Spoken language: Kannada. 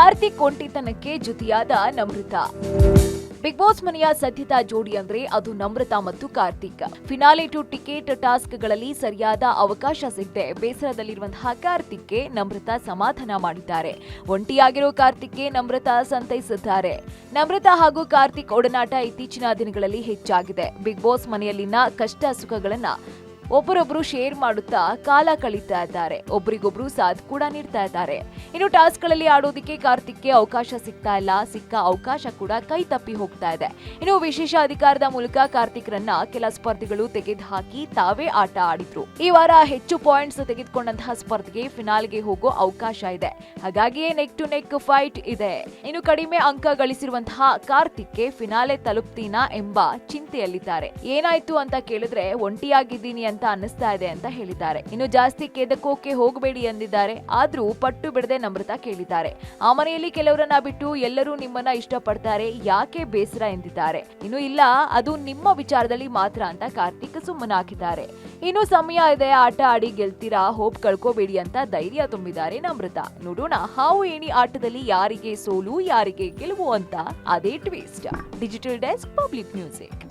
ಕಾರ್ತಿಕ್ ಒಂಟಿತನಕ್ಕೆ ಜೊತೆಯಾದ ನಮೃತ ಬಿಗ್ ಬಾಸ್ ಮನೆಯ ಸದ್ಯದ ಜೋಡಿ ಅಂದ್ರೆ ಅದು ನಮ್ರತಾ ಮತ್ತು ಕಾರ್ತಿಕ್. ಫಿನಾಲೆ ಟು ಟಿಕೆಟ್ ಟಾಸ್ಕ್ಗಳಲ್ಲಿ ಸರಿಯಾದ ಅವಕಾಶ ಸಿಗದೆ ಬೇಸರದಲ್ಲಿರುವಂತಹ ಕಾರ್ತಿಕ್ಗೆ ನಮ್ರತಾ ಸಮಾಧಾನ ಮಾಡಿದ್ದಾರೆ. ಒಂಟಿಯಾಗಿರೋ ಕಾರ್ತಿಕ್ಗೆ ನಮ್ರತಾ ಸಂತೈಸಿದ್ದಾರೆ. ನಮ್ರತಾ ಹಾಗೂ ಕಾರ್ತಿಕ್ ಒಡನಾಟ ಇತ್ತೀಚಿನ ದಿನಗಳಲ್ಲಿ ಹೆಚ್ಚಾಗಿದೆ. ಬಿಗ್ ಬಾಸ್ ಮನೆಯಲ್ಲಿನ ಕಷ್ಟ ಸುಖಗಳನ್ನ ಒಬ್ಬರೊಬ್ರು ಶೇರ್ ಮಾಡುತ್ತಾ ಕಾಲ ಕಳೀತಾ ಇದ್ದಾರೆ. ಒಬ್ರಿಗೊಬ್ರು ಸಾಥ್ ಕೂಡ ನೀಡ್ತಾ ಇದ್ದಾರೆ. ಇನ್ನು ಟಾಸ್ಕ್ಗಳಲ್ಲಿ ಆಡೋದಿಕ್ಕೆ ಕಾರ್ತಿಕ್ಗೆ ಅವಕಾಶ ಸಿಗ್ತಾ ಇಲ್ಲ. ಸಿಕ್ಕ ಅವಕಾಶ ಕೂಡ ಕೈ ತಪ್ಪಿ ಹೋಗ್ತಾ ಇದೆ. ಇನ್ನು ವಿಶೇಷ ಅಧಿಕಾರದ ಮೂಲಕ ಕಾರ್ತಿಕ್ ರನ್ನ ಕೆಲ ಸ್ಪರ್ಧಿಗಳು ತೆಗೆದುಹಾಕಿ ತಾವೇ ಆಟ ಆಡಿದ್ರು. ಈ ವಾರ ಹೆಚ್ಚು ಪಾಯಿಂಟ್ಸ್ ತೆಗೆದುಕೊಂಡಂತಹ ಸ್ಪರ್ಧೆಗೆ ಫಿನಾಲ್ಗೆ ಹೋಗೋ ಅವಕಾಶ ಇದೆ. ಹಾಗಾಗಿಯೇ ನೆಕ್ ಟು ನೆಕ್ ಫೈಟ್ ಇದೆ. ಇನ್ನು ಕಡಿಮೆ ಅಂಕ ಗಳಿಸಿರುವಂತಹ ಕಾರ್ತಿಕ್ಗೆ ಫಿನಾಲೆ ತಲುಪ್ತೀನಾ ಎಂಬ ಚಿಂತೆಯಲ್ಲಿದ್ದಾರೆ. ಏನಾಯ್ತು ಅಂತ ಕೇಳಿದ್ರೆ ಒಂಟಿಯಾಗಿದ್ದೀನಿ ಅಂತ ಅನ್ನಿಸ್ತಾ ಇದೆ ಅಂತ ಹೇಳಿದ್ದಾರೆ. ಇನ್ನು ಜಾಸ್ತಿ ಕೆದಕೋಕೆ ಹೋಗಬೇಡಿ ಎಂದಿದ್ದಾರೆ. ಆದ್ರೂ ಪಟ್ಟು ಬಿಡದೆ ನಮ್ರತಾ ಕೇಳಿದ್ದಾರೆ. ಆ ಮನೆಯಲ್ಲಿ ಕೆಲವರನ್ನ ಬಿಟ್ಟು ಎಲ್ಲರೂ ನಿಮ್ಮನ್ನ ಇಷ್ಟಪಡ್ತಾರೆ, ಯಾಕೆ ಬೇಸರ ಎಂದಿದ್ದಾರೆ. ಇನ್ನು ಇಲ್ಲ, ಅದು ನಿಮ್ಮ ವಿಚಾರದಲ್ಲಿ ಮಾತ್ರ ಅಂತ ಕಾರ್ತಿಕ್ ಸುಮ್ಮನಾಗಿದ್ದಾರೆ ಇನ್ನು ಸಮಯ ಇದೆ, ಆಟ ಆಡಿ ಗೆಲ್ತೀರಾ, ಹೋಪ್ ಕಳ್ಕೋಬೇಡಿ ಅಂತ ಧೈರ್ಯ ತುಂಬಿದ್ದಾರೆ ನಮ್ರತಾ. ನೋಡೋಣ, ಹಾವು ಏಣಿ ಆಟದಲ್ಲಿ ಯಾರಿಗೆ ಸೋಲು, ಯಾರಿಗೆ ಗೆಲುವು ಅಂತ. ಅದೇ twist digital desk public music